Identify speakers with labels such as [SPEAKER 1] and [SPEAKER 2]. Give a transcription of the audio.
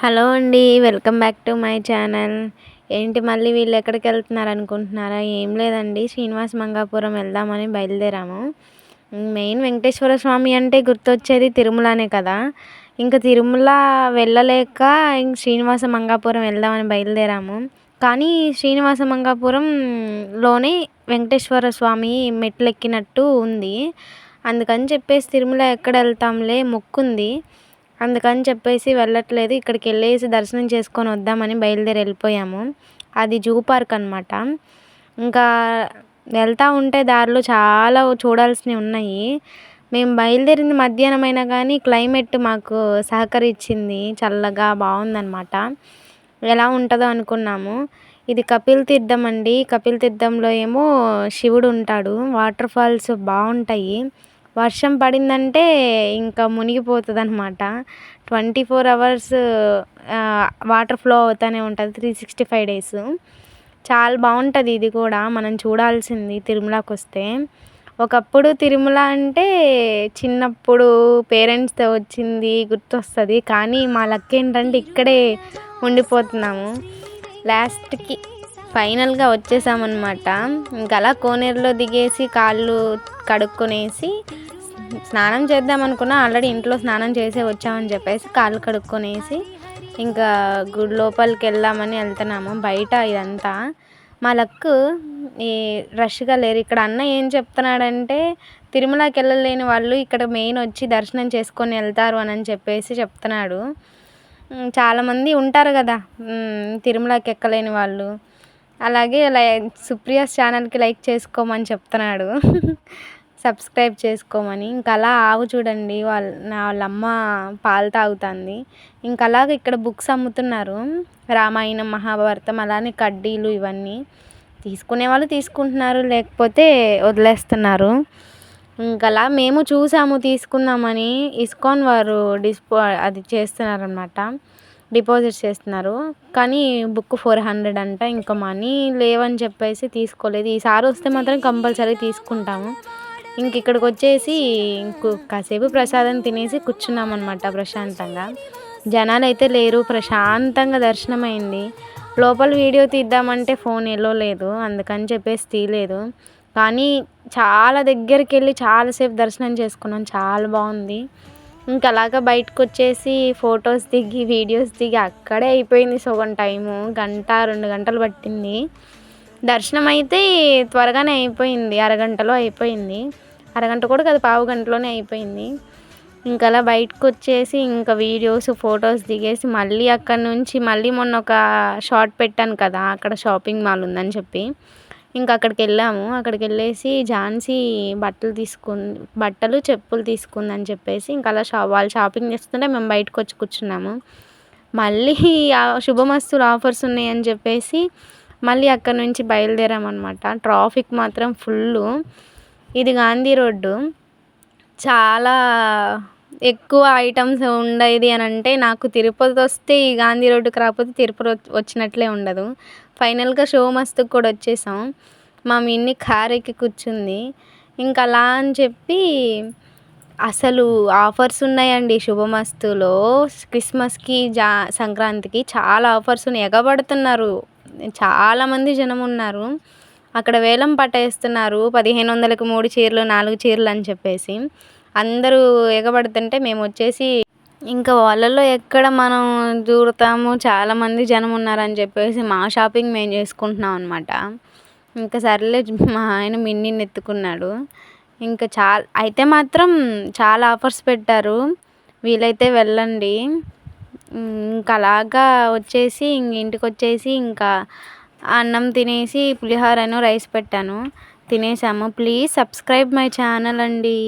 [SPEAKER 1] Hello అండి welcome back to my channel. ఏంటి మళ్ళీ వీళ్ళు ఎక్కడికి వెళ్తున్నారు అనుకుంటున్నారా? ఏం లేదండి శ్రీనివాస మంగాపురం వెళ్దామని బయలుదేరాము. మెయిన్ వెంకటేశ్వర స్వామి అంటే గుర్తొచ్చేది తిరుమలనే కదా. ఇంకా తిరుమల వెళ్ళలేక ఇంక శ్రీనివాస మంగాపురం వెళ్దామని బయలుదేరాము. కానీ శ్రీనివాస మంగాపురంలోనే వెంకటేశ్వర స్వామి మెట్లు ఎక్కినట్టు ఉంది. అందుకని చెప్పేసి తిరుమల ఎక్కడ వెళ్తాంలే మొక్కుంది. అందుకని చెప్పేసి వెళ్ళట్లేదు. ఇక్కడికి వెళ్ళేసి దర్శనం చేసుకొని వద్దామని బయలుదేరి వెళ్ళిపోయాము. అది జూ పార్క్ అనమాట ఇంకా వెళ్తూ ఉంటే దారిలో చాలా చూడాల్సినవి ఉన్నాయి. మేము బయలుదేరింది మధ్యాహ్నం అయినా కానీ క్లైమేట్ మాకు సహకరించింది. చల్లగా బాగుందన్నమాట. ఎలా ఉంటుందో అనుకున్నాము. ఇది కపిల్ తీర్థం అండి. కపిల్ తీర్థంలో ఏమో శివుడు ఉంటాడు. వాటర్ ఫాల్స్ బాగుంటాయి. వర్షం పడిందంటే ఇంకా మునిగిపోతుంది అనమాట twenty four hours water flow అవుతూనే ఉంటుంది త్రీ సిక్స్టీ ఫైవ్ డేస్ చాలా బాగుంటుంది ఇది కూడా మనం చూడాల్సింది తిరుమలకి వస్తే. ఒకప్పుడు తిరుమల అంటే చిన్నప్పుడు పేరెంట్స్తో వచ్చింది గుర్తొస్తుంది. కానీ మా లక్ ఏంటంటే ఇక్కడే ఉండిపోతున్నాము. లాస్ట్కి ఫైనల్గా వచ్చేసామన్నమాట. ఇంకా అలా కోనేరులో దిగేసి కాళ్ళు కడుక్కొనేసి స్నానం చేద్దాం అనుకున్నా ఆల్రెడీ ఇంట్లో స్నానం చేసే వచ్చామని చెప్పేసి కాళ్ళు కడుక్కొనేసి ఇంకా గుడి లోపలికి వెళ్దామని వెళ్తున్నాము. బయట ఇదంతా. మా లక్ ఈ రష్గా లేరు. ఇక్కడ అన్న ఏం చెప్తున్నాడంటే తిరుమలకి వెళ్ళలేని వాళ్ళు ఇక్కడ మెయిన్ వచ్చి దర్శనం చేసుకొని వెళ్తారు అని చెప్పేసి చెప్తున్నాడు. చాలామంది ఉంటారు కదా. తిరుమలకి ఎక్కలేని వాళ్ళు. అలాగే లై సుప్రియాస్ ఛానల్కి లైక్ చేసుకోమని చెప్తున్నాడు. సబ్స్క్రైబ్ చేసుకోమని. ఇంకా అలా ఆవు చూడండి వాళ్ళ వాళ్ళ అమ్మ పాలు తాగుతుంది. ఇంకా అలాగే ఇక్కడ బుక్స్ అమ్ముతున్నారు. రామాయణం మహాభారతం అలానే కడ్డీలు ఇవన్నీ తీసుకునే వాళ్ళు తీసుకుంటున్నారు లేకపోతే వదిలేస్తున్నారు. ఇంకా అలా మేము చూసాము తీసుకుందామని. ఇస్కాన్ వారు డిస్పో అది చేస్తున్నారనమాట డిపాజిట్ చేస్తున్నారు. కానీ బుక్ ఫోర్ హండ్రెడ్ అంట ఇంకా మనీ లేవని చెప్పేసి తీసుకోలేదు. ఈసారి వస్తే మాత్రం కంపల్సరీ తీసుకుంటాము. ఇంక ఇక్కడికి వచ్చేసి ఇంకో కాసేపు ప్రసాదం తినేసి కూర్చున్నాం అనమాట ప్రశాంతంగా. జనాలు అయితే లేరు. ప్రశాంతంగా దర్శనం అయింది లోపల వీడియో తీద్దామంటే ఫోన్ ఎల్లో లేదు. అందుకని చెప్పేసి తీయలేదు. కానీ చాలా దగ్గరికి వెళ్ళి చాలాసేపు దర్శనం చేసుకున్నాం. చాలా బాగుంది. ఇంకా అలాగా బయటకు వచ్చేసి ఫొటోస్ దిగి వీడియోస్ దిగి అక్కడే అయిపోయింది సగం టైము. గంట రెండు గంటలు పట్టింది. దర్శనం అయితే త్వరగానే అయిపోయింది. అరగంటలో అయిపోయింది. అరగంట కూడా కదా పావు గంటలోనే అయిపోయింది. ఇంకా అలా బయటకు వచ్చేసి ఇంకా వీడియోస్ ఫొటోస్ దిగేసి మళ్ళీ అక్కడ నుంచి మళ్ళీ మొన్న ఒక షార్ట్ పెట్టాను కదా అక్కడ షాపింగ్ మాల్ ఉందని చెప్పి. ఇంకా అక్కడికి వెళ్ళాము. అక్కడికి వెళ్ళేసి ఝాన్సీ బట్టలు తీసుకుంది బట్టలు చెప్పులు తీసుకుందని చెప్పేసి ఇంకా అలా షా వాళ్ళు షాపింగ్ చేస్తుంటే మేము బయటకు వచ్చి కూర్చున్నాము. మళ్ళీ శుభమస్తులు ఆఫర్స్ ఉన్నాయని చెప్పేసి మళ్ళీ అక్కడ నుంచి బయలుదేరామన్నమాట. ట్రాఫిక్ మాత్రం ఫుల్లు. ఇది గాంధీ రోడ్డు. చాలా ఎక్కువ ఐటమ్స్ ఉండేది అని అంటే నాకు తిరుపతి వస్తే ఈ గాంధీ రోడ్డుకి రాకపోతే తిరుపతి వచ్చినట్లే ఉండదు. ఫైనల్గా షో మస్తుకు కూడా వచ్చేసాం. మా మిన్ని కార్ ఎక్కి కూర్చుంది. ఇంకా అలా అని చెప్పి అసలు ఆఫర్స్ ఉన్నాయండి శుభమస్తులో క్రిస్మస్కి జా సంక్రాంతికి చాలా ఆఫర్స్ ఉన్నాయి. ఎగబడుతున్నారు. చాలామంది జనం ఉన్నారు. అక్కడ వేలం పట్టేస్తున్నారు. పదిహేను వందలకు మూడు చీరలు నాలుగు చీరలు అని చెప్పేసి. అందరూ ఎగబడుతుంటే మేము వచ్చేసి ఇంకా వాళ్ళల్లో ఎక్కడ మనం దూరుతాము? చాలామంది జనం ఉన్నారని చెప్పేసి మా షాపింగ్ మేము చేసుకుంటున్నాం అనమాట ఇంకా సర్లే మా ఆయన మిన్నీని ఎత్తుకున్నాడు. ఇంకా చాలా అయితే మాత్రం చాలా ఆఫర్స్ పెట్టారు. వీలైతే వెళ్ళండి. ఇంకా అలాగా వచ్చేసి ఇంక ఇంటికి వచ్చేసి ఇంకా అన్నం తినేసి పులిహోరను రైస్ పెట్టాను. తినేసాము. ప్లీజ్ సబ్స్క్రైబ్ మై ఛానల్ అండి.